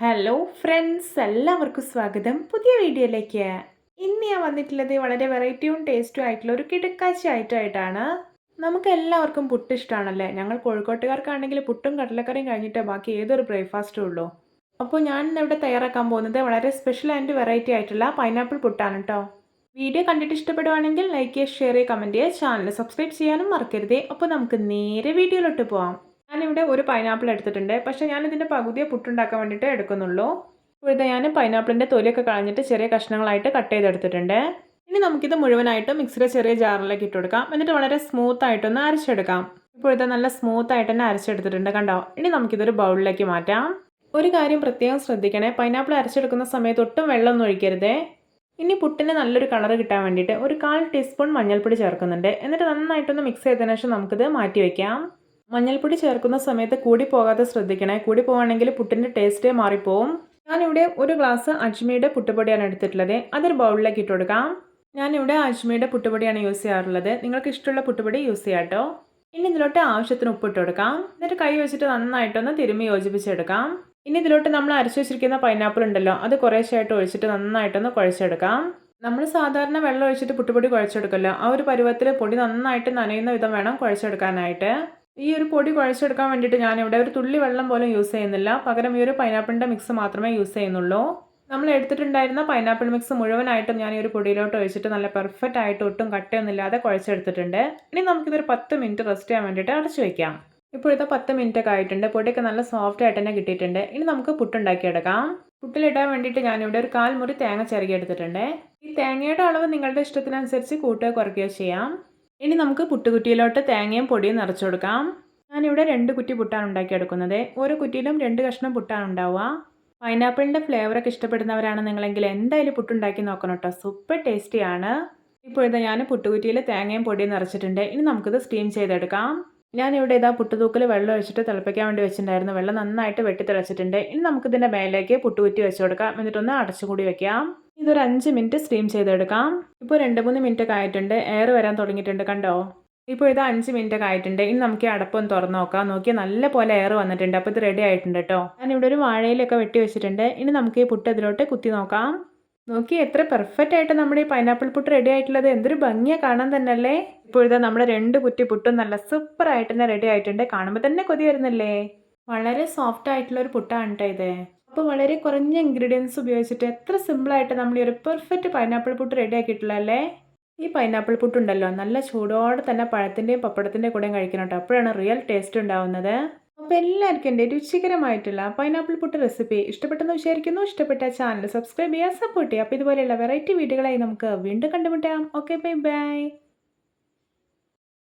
Hello friends എല്ലാവർക്കും സ്വാഗതം. പുതിയ വീഡിയോയിലേക്ക്. ഇന്ന് ഞാൻ വന്നിട്ടുള്ളത് വളരെ വെറൈറ്റിയും ടേസ്റ്റും ആയിട്ടുള്ള ഒരു കിടക്കാച്ചി ആയിട്ടാണ് നമുക്ക് എല്ലാവർക്കും പുട്ട് ഇഷ്ടമാണല്ലേ ഞങ്ങൾ കോഴിക്കോട്ടുകാർക്കാണെങ്കിൽ പുട്ടും കടലക്കറിയും കഴിഞ്ഞിട്ട് ബാക്കി ഏതൊരു ബ്രേക്ക്ഫാസ്റ്റും ഉള്ളൂ. അപ്പോൾ ഞാൻ ഇന്നിവിടെ തയ്യാറാക്കാൻ പോകുന്നത് വളരെ സ്പെഷ്യൽ ആൻഡ് വെറൈറ്റി ആയിട്ടുള്ള പൈനാപ്പിൾ പുട്ടാണ് കേട്ടോ വീഡിയോ കണ്ടിട്ട് ഇഷ്ടപ്പെടുവാണെങ്കിൽ ലൈക്ക് ചെയ്യുക ഷെയർ ചെയ്യുക കമന്റ് ചെയ്യുക ചാനൽ സബ്സ്ക്രൈബ് ചെയ്യാനും മറക്കരുതേ. അപ്പോൾ നമുക്ക് നേരെ വീഡിയോയിലോട്ട് പോവാം. ഞാനിവിടെ ഒരു പൈനാപ്പിൾ എടുത്തിട്ടുണ്ട്. പക്ഷേ ഞാനിതിന്റെ പകുതിയെ പുട്ടുണ്ടാക്കാൻ വേണ്ടിയിട്ട് എടുക്കുന്നുള്ളൂ. ഇവിടെ ഞാൻ പൈനാപ്പിളിന്റെ തൊലിയൊക്കെ കളഞ്ഞിട്ട് ചെറിയ കഷ്ണങ്ങളായിട്ട് കട്ട് ചെയ്തെടുത്തിട്ടുണ്ട്. ഇനി നമുക്കിത് മുഴുവനായിട്ട് മിക്സിയുടെ ചെറിയ ജാറിലേക്ക് ഇട്ട് കൊടുക്കാം. എന്നിട്ട് വളരെ സ്മൂത്ത് ആയിട്ടൊന്ന് അരച്ചെടുക്കാം. ഇപ്പോഴത്തെ നല്ല സ്മൂത്ത് ആയിട്ട് തന്നെ അരച്ചെടുത്തിട്ടുണ്ട് കണ്ടോ? ഇനി നമുക്കിതൊരു ബൗളിലേക്ക് മാറ്റാം. ഒരു കാര്യം പ്രത്യേകം ശ്രദ്ധിക്കണേ. പൈനാപ്പിൾ അരച്ചെടുക്കുന്ന സമയത്ത് ഒട്ടും വെള്ളമൊന്നും ഒഴിക്കരുതേ. ഇനി പുട്ടിന് നല്ലൊരു കളർ കിട്ടാൻ വേണ്ടിയിട്ട് ഒരു കാൽ ടീസ്പൂൺ മഞ്ഞൾപ്പൊടി ചേർക്കുന്നുണ്ട്. എന്നിട്ട് നന്നായിട്ടൊന്ന് മിക്സ് ചെയ്തതിനു ശേഷം നമുക്കിത് മാറ്റി വയ്ക്കാം മഞ്ഞൾപ്പൊടി ചേർക്കുന്ന സമയത്ത് കൂടി പോകാതെ ശ്രദ്ധിക്കണേ. കൂടി പോവുകയാണെങ്കിൽ പുട്ടിന്റെ ടേസ്റ്റേ മാറിപ്പോവും. ഞാനിവിടെ ഒരു ഗ്ലാസ് അജ്മിയുടെ പുട്ടുപൊടിയാണ് എടുത്തിട്ടുള്ളത്. അതൊരു ബൗളിലേക്ക് ഇട്ട് കൊടുക്കാം. ഞാനിവിടെ അജ്മിയുടെ പുട്ടുപൊടിയാണ് യൂസ് ചെയ്യാറുള്ളത്. നിങ്ങൾക്ക് ഇഷ്ടമുള്ള പുട്ടുപൊടി യൂസ് ചെയ്യാം കേട്ടോ. ഇനി ഇതിലോട്ട് ആവശ്യത്തിന് ഉപ്പിട്ട് കൊടുക്കാം. എന്നിട്ട് കൈ വെച്ചിട്ട് നന്നായിട്ടൊന്ന് തിരുമ്മി യോജിപ്പിച്ചെടുക്കാം. ഇനി ഇതിലോട്ട് നമ്മൾ അരച്ചു വെച്ചിരിക്കുന്ന പൈനാപ്പിൾ ഉണ്ടല്ലോ അത് കുറേശ്ശായിട്ട് ഒഴിച്ചിട്ട് നന്നായിട്ടൊന്ന് കുഴച്ചെടുക്കാം. നമ്മൾ സാധാരണ വെള്ളം ഒഴിച്ചിട്ട് പുട്ടുപൊടി കുഴച്ചെടുക്കല്ലോ. ആ ഒരു പരുവത്തിൽ പൊടി നന്നായിട്ട് നനയുന്ന വിധം വേണം കുഴച്ചെടുക്കാനായിട്ട്. ഈ ഒരു പൊടി കുഴച്ചെടുക്കാൻ വേണ്ടിയിട്ട് ഞാനിവിടെ ഒരു തുള്ളി വെള്ളം പോലും യൂസ് ചെയ്യുന്നില്ല. പകരം ഈ ഒരു പൈനാപ്പിളിന്റെ മിക്സ് മാത്രമേ യൂസ് ചെയ്യുന്നുള്ളൂ. നമ്മൾ എടുത്തിട്ടുണ്ടായിരുന്ന പൈനാപ്പിൾ മിക്സ് മുഴുവനായിട്ടും ഞാൻ ഈ ഒരു പൊടിയിലോട്ട് ഒഴിച്ചിട്ട് നല്ല പെർഫെക്റ്റ് ആയിട്ട് ഒട്ടും കട്ടയൊന്നുമില്ലാതെ കുഴച്ചെടുത്തിട്ടുണ്ട്. ഇനി നമുക്കിതൊരു പത്ത് മിനിറ്റ് റെസ്റ്റ് ചെയ്യാൻ വേണ്ടിയിട്ട് അടച്ചു വയ്ക്കാം ഇപ്പോഴത്തെ പത്ത് മിനിറ്റ് ഒക്കെ ആയിട്ടുണ്ട്. പൊടിയൊക്കെ നല്ല സോഫ്റ്റ് ആയിട്ട് തന്നെ കിട്ടിയിട്ടുണ്ട്. ഇനി നമുക്ക് പുട്ടുണ്ടാക്കിയെടുക്കാം. പുട്ടിലിടാൻ വേണ്ടിയിട്ട് ഞാനിവിടെ ഒരു കാൽമുറി തേങ്ങ ചിരകി എടുത്തിട്ടുണ്ട്. ഈ തേങ്ങയുടെ അളവ് നിങ്ങളുടെ ഇഷ്ടത്തിനനുസരിച്ച് കൂട്ടുകയോ കുറയ്ക്കുകയോ ചെയ്യാം. ഇനി നമുക്ക് പുട്ടുകുറ്റിയിലോട്ട് തേങ്ങയും പൊടിയും നിറച്ചു കൊടുക്കാം. ഞാനിവിടെ രണ്ട് കുറ്റി പുട്ടാണ് ഉണ്ടാക്കിയെടുക്കുന്നത് ഓരോ കുറ്റിയിലും രണ്ട് കഷ്ണം പുട്ടാണ് ഉണ്ടാവുക. പൈനാപ്പിളിന്റെ ഫ്ലേവറൊക്കെ ഇഷ്ടപ്പെടുന്നവരാണ് നിങ്ങളെങ്കിൽ എന്തായാലും പുട്ടുണ്ടാക്കി നോക്കണം കേട്ടോ. സൂപ്പർ ടേസ്റ്റിയാണ് ഇപ്പോഴത്തെ ഞാൻ പുട്ടുകുറ്റിയിൽ തേങ്ങയും പൊടിയും നിറച്ചിട്ടുണ്ട്. ഇനി നമുക്കിത് സ്റ്റീം ചെയ്തെടുക്കാം. ഞാനിവിടെ ഇതാ പുട്ടുതൂക്കിൽ വെള്ളം ഒഴിച്ചിട്ട് തിളപ്പിക്കാൻ വേണ്ടി വെച്ചിട്ടുണ്ടായിരുന്നു. വെള്ളം നന്നായിട്ട് വെട്ടി തിളച്ചിട്ടുണ്ട്. ഇനി നമുക്കിതിന്റെ മേലേക്ക് പുട്ടുകുറ്റി വെച്ച് കൊടുക്കാം. എന്നിട്ടൊന്ന് അടച്ചുകൂടി വെക്കാം. ഇതൊരു അഞ്ച് മിനിറ്റ് സ്റ്റീം ചെയ്തെടുക്കാം. ഇപ്പോൾ രണ്ട് മൂന്ന് മിനിറ്റ് ഒക്കെ ആയിട്ടുണ്ട്. എയർ വരാൻ തുടങ്ങിയിട്ടുണ്ട് കണ്ടോ? ഇപ്പോൾ ഇത് അഞ്ച് മിനിറ്റ് ഒക്കെ ആയിട്ടുണ്ട്. ഇനി നമുക്ക് ഈ അടപ്പൊന്ന് തുറന്ന് നോക്കാം. നോക്കിയാൽ നല്ല പോലെ എയർ വന്നിട്ടുണ്ട്. അപ്പോൾ ഇത് റെഡി ആയിട്ടുണ്ട് കേട്ടോ ഞാനിവിടെ ഒരു വാഴയിലൊക്കെ വെട്ടി വെച്ചിട്ടുണ്ട്. ഇനി നമുക്ക് ഈ പുട്ട് ഇതിലോട്ട് കുത്തി നോക്കാം. നോക്കി എത്ര പെർഫെക്റ്റ് ആയിട്ട് നമ്മുടെ ഈ പൈനാപ്പിൾ പുട്ട് റെഡി ആയിട്ടുള്ളത്. എന്തൊരു ഭംഗിയാണ് കാണാൻ തന്നെ അല്ലേ ഇപ്പോഴത്തെ നമ്മുടെ രണ്ട് കുറ്റി പുട്ടും നല്ല സൂപ്പർ ആയിട്ട് തന്നെ റെഡി ആയിട്ടുണ്ട്. കാണുമ്പോൾ തന്നെ കൊതി വരുന്നല്ലേ? വളരെ സോഫ്റ്റ് ആയിട്ടുള്ള ഒരു പുട്ടാണ് കേട്ടോ ഇത്. അപ്പോൾ വളരെ കുറഞ്ഞ ഇൻഗ്രീഡിയൻസ് ഉപയോഗിച്ചിട്ട് എത്ര സിമ്പിളായിട്ട് നമ്മൾ ഈ ഒരു പെർഫെക്റ്റ് പൈനാപ്പിൾ പുട്ട് റെഡി ആക്കിയിട്ടുള്ള അല്ലേ? ഈ പൈനാപ്പിൾ പുട്ടുണ്ടല്ലോ നല്ല ചൂടോടെ തന്നെ പഴത്തിന്റെയും പപ്പടത്തിന്റെയും കൂടെയും കഴിക്കണം കേട്ടോ അപ്പോഴാണ് റിയൽ ടേസ്റ്റ് ഉണ്ടാവുന്നത്. അപ്പോൾ എല്ലാവർക്കും എന്റെ രുചികരമായിട്ടുള്ള പൈനാപ്പിൾ പുട്ട് റെസിപ്പി ഇഷ്ടപ്പെട്ടെന്ന് വിചാരിക്കുന്നു. ഇഷ്ടപ്പെട്ട ചാനൽ സബ്സ്ക്രൈബ് ചെയ്യുക സപ്പോർട്ട് ചെയ്യുക. അപ്പോൾ ഇതുപോലെയുള്ള വെറൈറ്റി വീഡിയോകളായി നമുക്ക് വീണ്ടും കണ്ടുമുട്ടാം. Okay bye bye